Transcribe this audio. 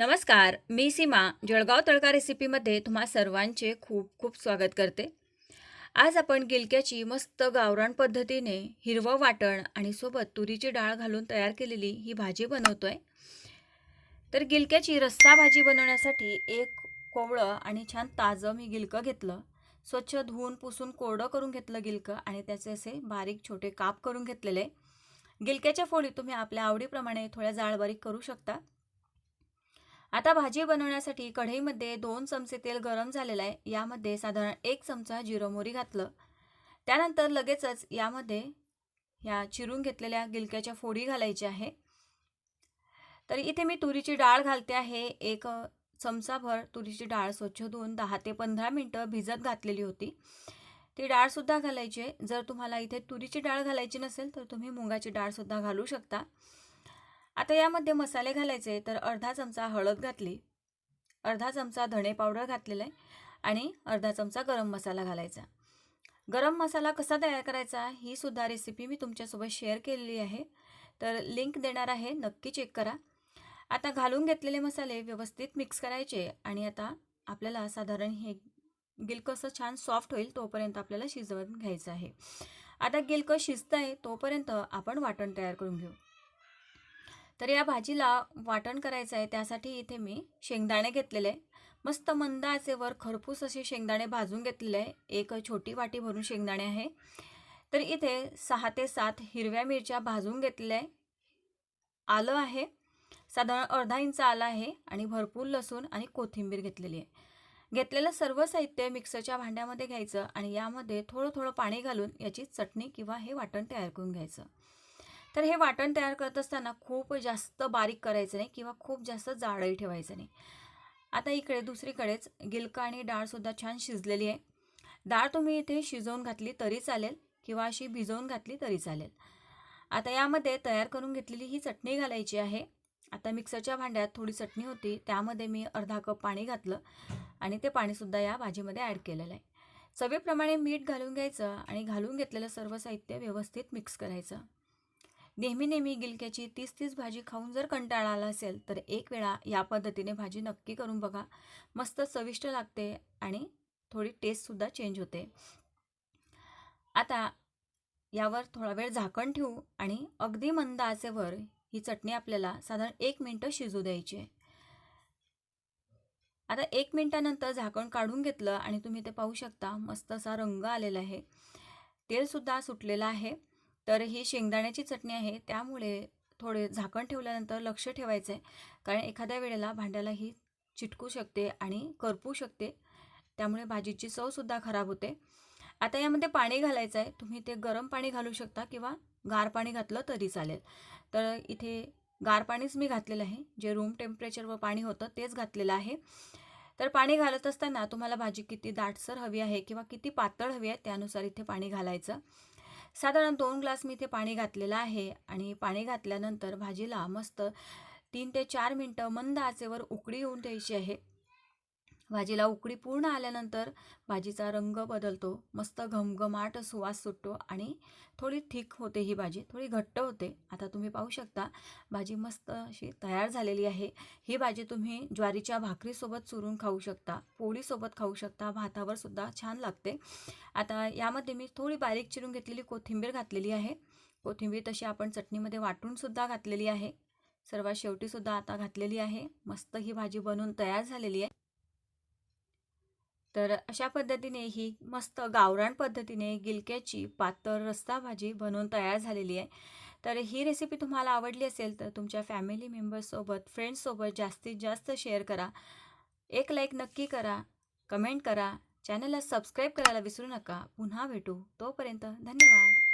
नमस्कार मी सीमा जळगाव तळका रेसिपीमध्ये तुम्हा सर्वांचे खूप खूप स्वागत करते. आज आपण गिलक्याची मस्त गावरान पद्धतीने हिरवं वाटण आणि सोबत तुरीची डाळ घालून तयार केलेली ही भाजी बनवतो आहे तर गिलक्याची रस्सा भाजी बनवण्यासाठी एक कोवळं आणि छान ताजं मी गिलकं घेतलं. स्वच्छ धुवून पुसून कोरडं करून घेतलं गिलकं आणि त्याचे असे बारीक छोटे काप करून घेतलेले. गिलक्याच्या फोडी तुम्ही आपल्या आवडीप्रमाणे थोड्या जाडबारीक करू शकता. आता भाजी बनवण्यासाठी कढईमध्ये दोन चमचे तेल गरम झालेलं आहे. यामध्ये साधारण एक चमचा जिरं मोरी घातलं. त्यानंतर लगेचच यामध्ये ह्या चिरून घेतलेल्या गिलक्याच्या फोडी घालायची आहे. तर इथे मी तुरीची डाळ घालते आहे. एक चमचाभर तुरीची डाळ स्वच्छ धुवून दहा ते पंधरा मिनटं भिजत घातलेली होती. ती डाळसुद्धा घालायची आहे. जर तुम्हाला इथे तुरीची डाळ घालायची नसेल तर तुम्ही मुगाची डाळसुद्धा घालू शकता. आता यामध्ये मसाले घालायचे तर अर्धा चमचा हळद घातली अर्धा चमचा धणे पावडर घातलेला आहे आणि अर्धा चमचा गरम मसाला घालायचा. गरम मसाला कसा तयार करायचा ही सुद्धा रेसिपी मी तुमच्यासोबत शेअर केलेली आहे. तर लिंक देणार आहे नक्की चेक करा. आता घालून घेतलेले मसाले व्यवस्थित मिक्स करायचे आणि आता आपल्याला साधारण हे गिलकसं छान सॉफ्ट होईल तोपर्यंत आपल्याला शिजवून घ्यायचं आहे. आता गिलकं शिजतं आहे तोपर्यंत आपण वाटण तयार करून घेऊ. तर या भाजीला वाटण करायचं आहे. त्यासाठी इथे मी शेंगदाणे घेतलेले आहे. मस्त मंद आचेवर खरपूस असे शेंगदाणे भाजून घेतलेले आहे. एक छोटी वाटी भरून शेंगदाणे आहे. तर इथे सहा ते सात हिरव्या मिरच्या भाजून घेतलेल्या आहे. आलं आहे. साधारण अर्धा इंच आलं आहे आणि भरपूर लसूण आणि कोथिंबीर घेतलेली आहे. घेतलेलं सर्व साहित्य मिक्सरच्या भांड्यामध्ये घ्यायचं आणि यामध्ये थोडं थोडं पाणी घालून याची चटणी किंवा हे वाटण तयार करून घ्यायचं. तर हे वाटण तयार करत असताना खूप जास्त बारीक करायचं नाही किंवा खूप जास्त जाडही ठेवायचं नाही. आता इकडे दुसरीकडेच गिलका आणि डाळसुद्धा छान शिजलेली आहे. डाळ तुम्ही इथे शिजवून घातली तरी चालेल किंवा अशी भिजवून घातली तरी चालेल. आता यामध्ये तयार करून घेतलेली ही चटणी घालायची आहे. आता मिक्सरच्या भांड्यात थोडी चटणी होती त्यामध्ये मी अर्धा कप पाणी घातलं आणि ते पाणीसुद्धा या भाजीमध्ये ॲड केलेलं आहे. चवीप्रमाणे मीठ घालून घ्यायचं आणि घालून घेतलेलं सर्व साहित्य व्यवस्थित मिक्स करायचं. नेहमी नेहमी गिलक्याची तीस तीस भाजी खाऊन जर कंटाळा आला असेल तर एक वेळा या पद्धतीने भाजी नक्की करून बघा. मस्त चविष्ट लागते आणि थोडी टेस्टसुद्धा चेंज होते. आता यावर थोडा वेळ झाकण ठेवू आणि अगदी मंद आचेवर ही चटणी आपल्याला साधारण एक मिनटं शिजू द्यायची आहे. आता एक मिनटानंतर झाकण काढून घेतलं आणि तुम्ही ते पाहू शकता मस्त असा रंग आलेला आहे. तेलसुद्धा सुटलेलं आहे. तर ही शेंगदाण्याची चटणी आहे. त्यामुळे थोडे झाकण ठेवल्यानंतर लक्ष ठेवायचं आहे कारण एखाद्या वेळेला भांड्याला ही चिटकू शकते आणि करपू शकते. त्यामुळे भाजीची चवसुद्धा खराब होते. आता यामध्ये पाणी घालायचं आहे तुम्ही ते गरम पाणी घालू शकता किंवा गार पाणी घातलं तरी चालेल. तर इथे गार पाणीच मी घातलेलं आहे. जे रूम टेम्परेचरवर पाणी होतं तेच घातलेलं आहे. तर पाणी घालत असताना तुम्हाला भाजी किती दाटसर हवी आहे किंवा किती पातळ हवी आहे त्यानुसार इथे पाणी घालायचं. साधारण दोन ग्लास मी इथे पाणी घातलेलं आहे आणि पाणी घातल्यानंतर भाजीला मस्त तीन ते चार मिनटं मंद आचेवर उकळी येऊन द्यायची आहे. भाजीला उकळी पूर्ण आल्यानंतर भाजीचा रंग बदलतो. मस्त घमघमाट सुवास सुटतो आणि थोडी थिक होते ही भाजी. थोडी घट्ट होते. आता तुम्ही पाहू शकता भाजी मस्त अशी तयार झालेली आहे. ही भाजी तुम्ही ज्वारीच्या भाकरीसोबत चुरून खाऊ शकता पोळीसोबत खाऊ शकता भातावर सुद्धा छान लागते. आता यामध्ये मी थोडी बारीक चिरून घेतलेली कोथिंबीर घातलेली आहे. कोथिंबीर तशी आपण चटणीमध्ये वाटूनसुद्धा घातलेली आहे. सर्वात शेवटीसुद्धा आता घातलेली आहे. मस्त ही भाजी बनवून तयार झालेली आहे. तर अशा पद्धतीने ही मस्त गावरान पद्धतीने गिलक्याची पातळ रस्सा भाजी बनवून तयार झालेली आहे. तर ही रेसिपी तुम्हाला आवडली असेल तर तुमच्या फॅमिली मेंबर्ससोबत फ्रेंड्ससोबत जास्तीत जास्त शेअर करा. एक लाईक नक्की करा कमेंट करा. चॅनलला सबस्क्राईब करायला विसरू नका. पुन्हा भेटू. तोपर्यंत धन्यवाद.